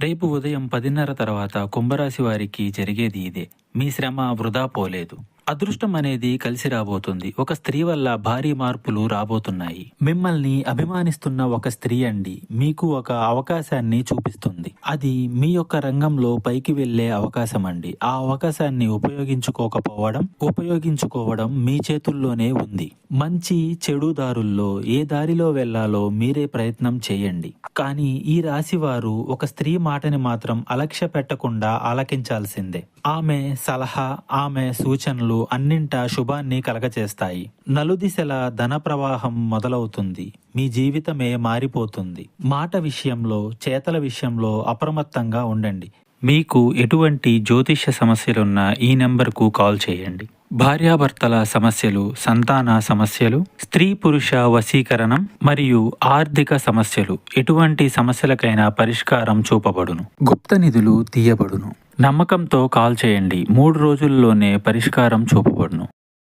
రేపు ఉదయం పదిన్నర తర్వాత కుంభరాశి వారికి జరిగేది ఇదే. మీ శ్రమ వృధా పోలేదు. అదృష్టం అనేది కలిసి రాబోతుంది. ఒక స్త్రీ వల్ల భారీ మార్పులు రాబోతున్నాయి. మిమ్మల్ని అభిమానిస్తున్న ఒక స్త్రీ అండి. మీకు ఒక అవకాశాన్ని చూపిస్తుంది. అది మీ యొక్క రంగంలో పైకి వెళ్ళే అవకాశం అండి. ఆ అవకాశాన్ని ఉపయోగించుకోకపోవడం ఉపయోగించుకోవడం మీ చేతుల్లోనే ఉంది. మంచి చెడు దారుల్లో ఏ దారిలో వెళ్ళాలో మీరే ప్రయత్నం చేయండి. కానీ ఈ రాశి వారు ఒక స్త్రీ మాటని మాత్రం అలక్ష్య పెట్టకుండా ఆలకించాల్సిందే. ఆమె సలహా ఆమె సూచనలు అన్నింటా శుభాన్ని కలగచేస్తాయి నలుదిశల ధన ప్రవాహం మొదలవుతుంది. మీ జీవితమే మారిపోతుంది. మాట విషయంలో చేతల విషయంలో అప్రమత్తంగా ఉండండి. మీకు ఎటువంటి జ్యోతిష్య సమస్యలున్నా ఈ నెంబర్కు కాల్ చేయండి. భార్యాభర్తల సమస్యలు సంతాన సమస్యలు స్త్రీ పురుష వశీకరణం మరియు ఆర్థిక సమస్యలు ఎటువంటి సమస్యలకైనా పరిష్కారం చూపబడును. గుప్త నిధులు తీయబడును. నమ్మకంతో కాల్ చేయండి. మూడు రోజుల్లోనే పరిష్కారం చూపబడును.